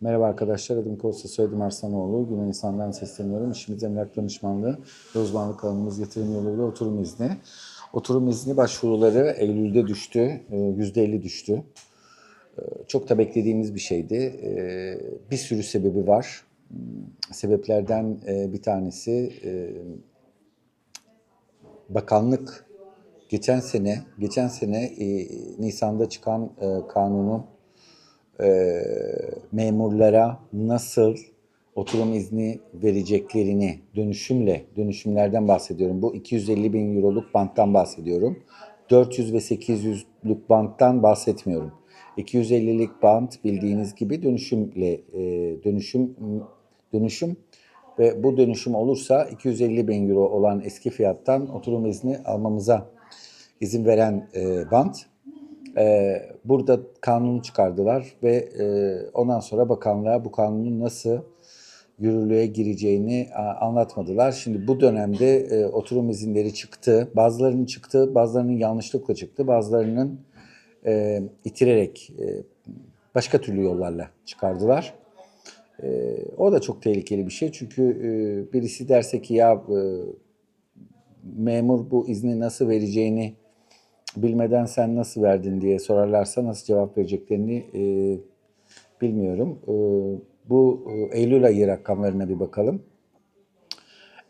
Merhaba arkadaşlar, adım Kosta, soyadım Arslanoğlu. Yunanistan'dan sesleniyorum. İşimiz emlak danışmanlığı ve uzmanlık alanımız yatırım yoluyla oturum izni. Oturum izni başvuruları Eylül'de düştü, e, %50 düştü. E, Çok da beklediğimiz bir şeydi. E, Bir sürü sebebi var. Hmm, Sebeplerden e, bir tanesi e, bakanlık geçen sene, geçen sene e, Nisan'da çıkan e, kanunun e, memurlara nasıl oturum izni vereceklerini dönüşümle, dönüşümlerden bahsediyorum. Bu 250 bin euroluk banttan bahsediyorum. 400 ve 800'lük banttan bahsetmiyorum. 250'lik bant bildiğiniz gibi dönüşümle e, dönüşüm dönüşüm ve bu dönüşüm olursa 250 bin euro olan eski fiyattan oturum izni almamıza izin veren e, bant. Ee, burada kanunu çıkardılar ve e, ondan sonra bakanlığa bu kanunun nasıl yürürlüğe gireceğini anlatmadılar. Şimdi bu dönemde e, oturum izinleri çıktı. Bazılarının çıktı, bazılarının yanlışlıkla çıktı, bazılarının e, itirerek e, başka türlü yollarla çıkardılar. E, o da çok tehlikeli bir şey çünkü e, birisi derse ki ya e, memur bu izni nasıl vereceğini bilmeden sen nasıl verdin diye sorarlarsa nasıl cevap vereceklerini e, bilmiyorum. E, bu e, Eylül ayı rakamlarına bir bakalım.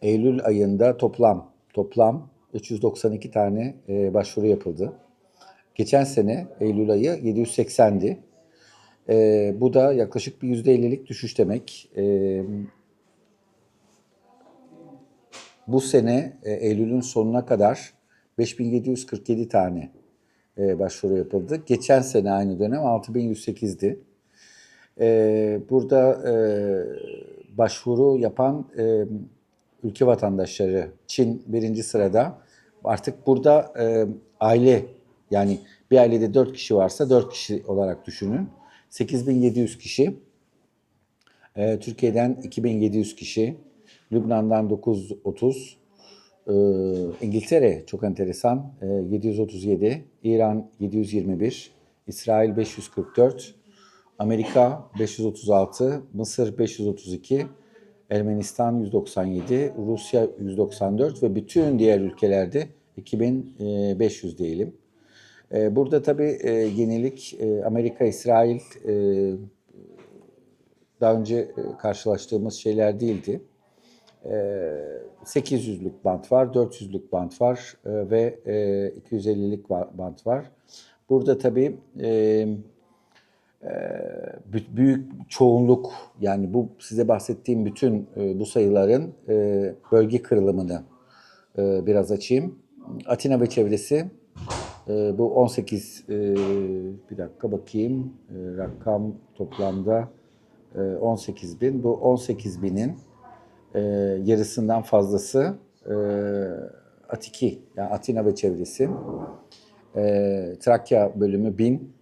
Eylül ayında toplam toplam 392 tane e, başvuru yapıldı. Geçen sene Eylül ayı 780'di. E, bu da yaklaşık bir %50'lik düşüş demek. E, bu sene e, Eylül'ün sonuna kadar 5747 tane e, başvuru yapıldı. Geçen sene aynı dönem 6108'di. E, burada e, başvuru yapan e, ülke vatandaşları Çin birinci sırada. Artık burada e, aile yani bir ailede 4 kişi varsa 4 kişi olarak düşünün. 8700 kişi. E, Türkiye'den 2700 kişi. Lübnan'dan 930. Ee, İngiltere çok enteresan. Ee, 737, İran 721, İsrail 544, Amerika 536, Mısır 532, Ermenistan 197, Rusya 194 ve bütün diğer ülkelerde 2500 diyelim. Ee, burada tabii e, yenilik e, Amerika, İsrail e, daha önce e, karşılaştığımız şeyler değildi. 800'lük bant var, 400'lük bant var e, ve 250'lik bant var. Burada tabii e, e, büyük çoğunluk yani bu size bahsettiğim bütün bu sayıların bölge kırılımını biraz açayım. Atina ve çevresi bu 18 bir dakika bakayım rakam toplamda 18 bin. Bu 18 binin e, yarısından fazlası e, Atiki, yani Atina ve çevresi. E, Trakya bölümü 1000,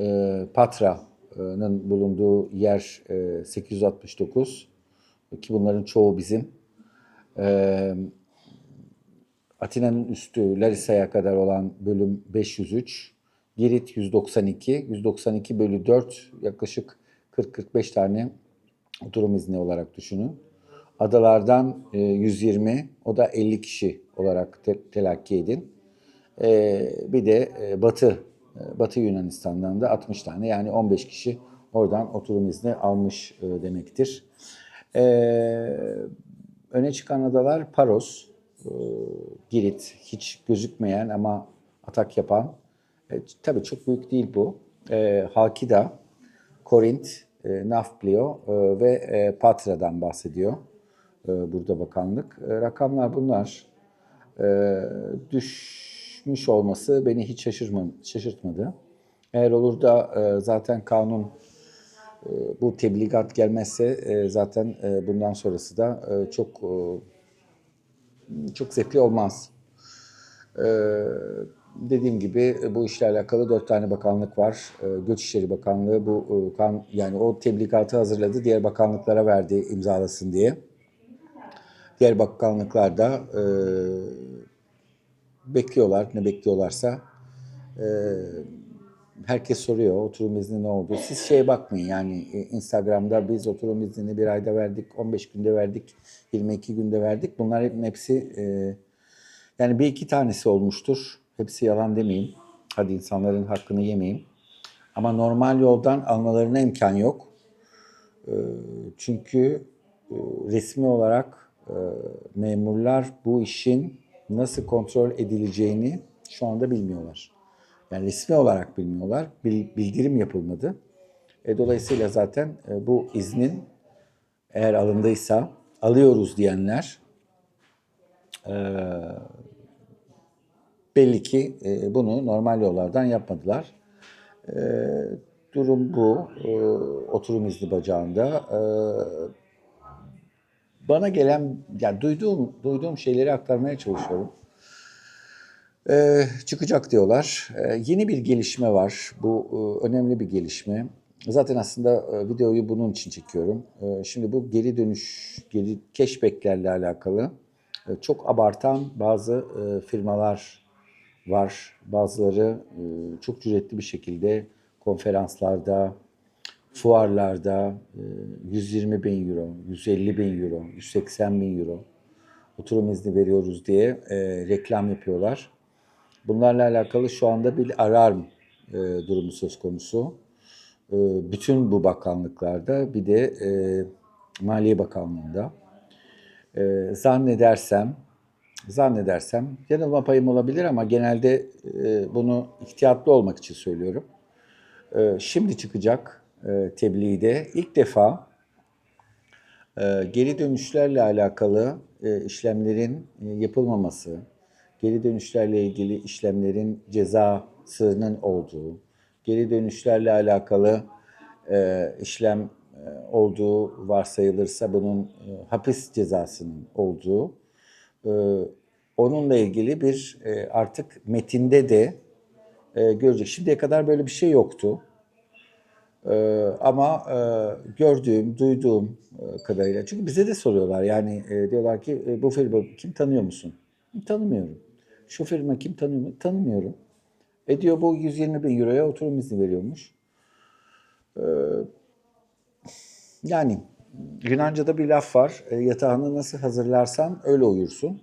e, Patra'nın bulunduğu yer e, 869 ki bunların çoğu bizim. E, Atina'nın üstü Larissa'ya kadar olan bölüm 503, Girit 192, 192 bölü 4 yaklaşık 40-45 tane oturum izni olarak düşünün. Adalardan e, 120, o da 50 kişi olarak te, telakki edin. E, bir de e, Batı, e, Batı Yunanistan'dan da 60 tane yani 15 kişi oradan oturum izni almış e, demektir. E, öne çıkan adalar Paros, e, Girit, hiç gözükmeyen ama atak yapan. E, tabii çok büyük değil bu. E, Halkida, Korint, e, Nafplio e, ve e, Patra'dan bahsediyor. E, burada bakanlık. E, rakamlar bunlar. E, düşmüş olması beni hiç şaşırtmadı. Eğer olur da zaten kanun bu tebligat gelmezse zaten bundan sonrası da çok çok zevkli olmaz. Dediğim gibi bu işle alakalı dört tane bakanlık var. Göçişleri Bakanlığı bu kan yani o tebligatı hazırladı, diğer bakanlıklara verdi imzalasın diye. Diğer bakanlıklar da e, bekliyorlar, ne bekliyorlarsa. E, herkes soruyor oturum izni ne oldu? Siz şeye bakmayın yani e, Instagram'da biz oturum iznini bir ayda verdik, 15 günde verdik, 22 günde verdik. Bunların hepsi e, yani bir iki tanesi olmuştur. Hepsi yalan demeyeyim. Hadi insanların hakkını yemeyeyim. Ama normal yoldan almalarına imkan yok. E, çünkü e, resmi olarak memurlar bu işin nasıl kontrol edileceğini şu anda bilmiyorlar. Yani resmi olarak bilmiyorlar. Bil- bildirim yapılmadı. E, dolayısıyla zaten e, bu iznin eğer alındıysa alıyoruz diyenler e, belli ki e, bunu normal yollardan yapmadılar. E, durum bu. E, oturum izni bacağında. E, bana gelen, yani duyduğum duyduğum şeyleri aktarmaya çalışıyorum. Ee, çıkacak diyorlar. Ee, yeni bir gelişme var. Bu e, önemli bir gelişme. Zaten aslında e, videoyu bunun için çekiyorum. Ee, şimdi bu geri dönüş, geri cashback'lerle alakalı e, çok abartan bazı e, firmalar var. Bazıları e, çok cüretli bir şekilde konferanslarda, fuarlarda e, 120 bin euro, 150 bin euro, 180 bin euro oturum izni veriyoruz diye e, reklam yapıyorlar. Bunlarla alakalı şu anda bir alarm e, durumu söz konusu. E, bütün bu bakanlıklarda bir de e, Maliye Bakanlığı'nda. E, zannedersem, zannedersem yanılma payım olabilir ama genelde e, bunu ihtiyatlı olmak için söylüyorum. E, şimdi çıkacak e, tebliğde ilk defa e, geri dönüşlerle alakalı e, işlemlerin e, yapılmaması, geri dönüşlerle ilgili işlemlerin cezasının olduğu, geri dönüşlerle alakalı e, işlem e, olduğu varsayılırsa bunun e, hapis cezasının olduğu, e, onunla ilgili bir e, artık metinde de e, görecek. Şimdiye kadar böyle bir şey yoktu. Ee, ama e, gördüğüm, duyduğum e, kadarıyla. Çünkü bize de soruyorlar. Yani e, diyorlar ki e, bu firma kim tanıyor musun? Tanımıyorum. Şu firma kim tanıyor mu? Tanımıyorum. E diyor bu 120 bin euroya oturum izni veriyormuş. Ee, yani Yunanca'da bir laf var. E, yatağını nasıl hazırlarsan öyle uyursun.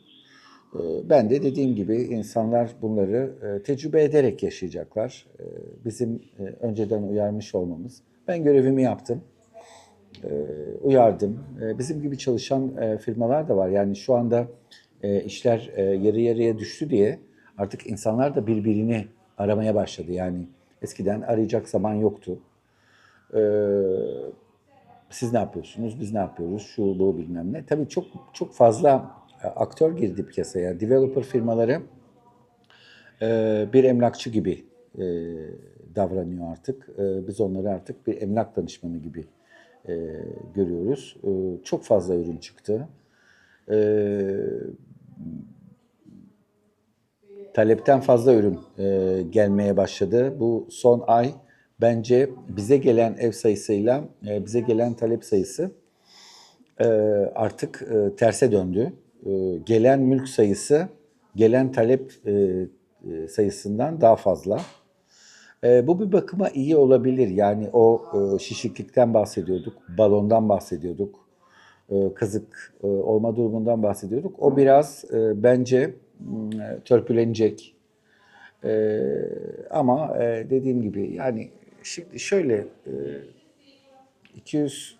Ee, Ben de dediğim gibi insanlar bunları e, tecrübe ederek yaşayacaklar. Ee, Bizim e, önceden uyarmış olmamız. Ben görevimi yaptım. Ee, Uyardım. Bizim gibi çalışan e, firmalar da var. Yani şu anda işler yarı yarıya düştü diye artık insanlar da birbirini aramaya başladı. Yani eskiden arayacak zaman yoktu. Siz ne yapıyorsunuz, biz ne yapıyoruz, şu bu bilmem ne. Tabii çok çok fazla aktör girdi piyasaya. Developer firmaları e, bir emlakçı gibi e, davranıyor artık. E, Biz onları artık bir emlak danışmanı gibi görüyoruz. Çok fazla ürün çıktı. Talepten fazla ürün gelmeye başladı. Bu son ay bence bize gelen ev sayısıyla bize gelen talep sayısı artık terse döndü. E, gelen mülk sayısı gelen talep e, e, sayısından daha fazla. Bu bir bakıma iyi olabilir. Yani o şişiklikten bahsediyorduk, balondan bahsediyorduk, kazık olma durumundan bahsediyorduk. O biraz bence m, törpülenecek. Ama dediğim gibi yani şimdi şöyle e, 200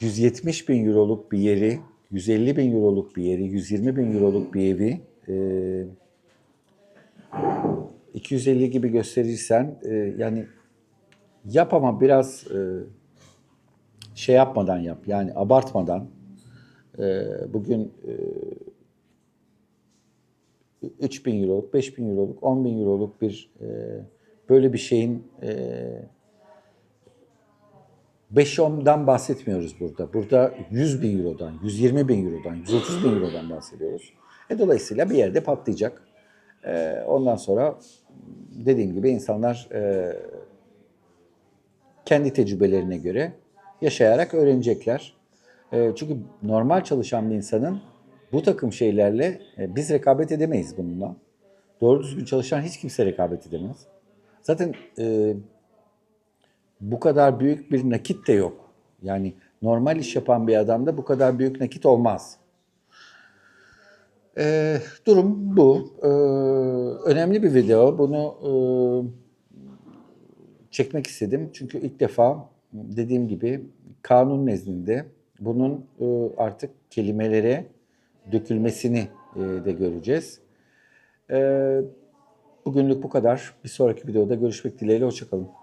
170 bin euroluk bir yeri, 150 bin euroluk bir yeri, 120 bin euroluk bir evi e, 250 gibi gösterirsen e, yani yap ama biraz e, şey yapmadan yap. Yani abartmadan. E, bugün e, 3 bin euroluk, 5 bin euroluk, 10 bin euroluk bir e, böyle bir şeyin e, 5-10'dan bahsetmiyoruz burada. Burada 100 bin eurodan, 120 bin eurodan, 130 bin eurodan bahsediyoruz. E, dolayısıyla bir yerde patlayacak. E, ondan sonra dediğim gibi insanlar e, kendi tecrübelerine göre yaşayarak öğrenecekler. E, çünkü normal çalışan bir insanın bu takım şeylerle e, biz rekabet edemeyiz bununla. Doğru düzgün çalışan hiç kimse rekabet edemez. Zaten e, bu kadar büyük bir nakit de yok. Yani normal iş yapan bir adamda bu kadar büyük nakit olmaz. E, durum bu. E, önemli bir video. Bunu e, çekmek istedim. Çünkü ilk defa dediğim gibi kanun nezdinde bunun e, artık kelimelere dökülmesini e, de göreceğiz. E, bugünlük bu kadar. Bir sonraki videoda görüşmek dileğiyle. Hoşçakalın.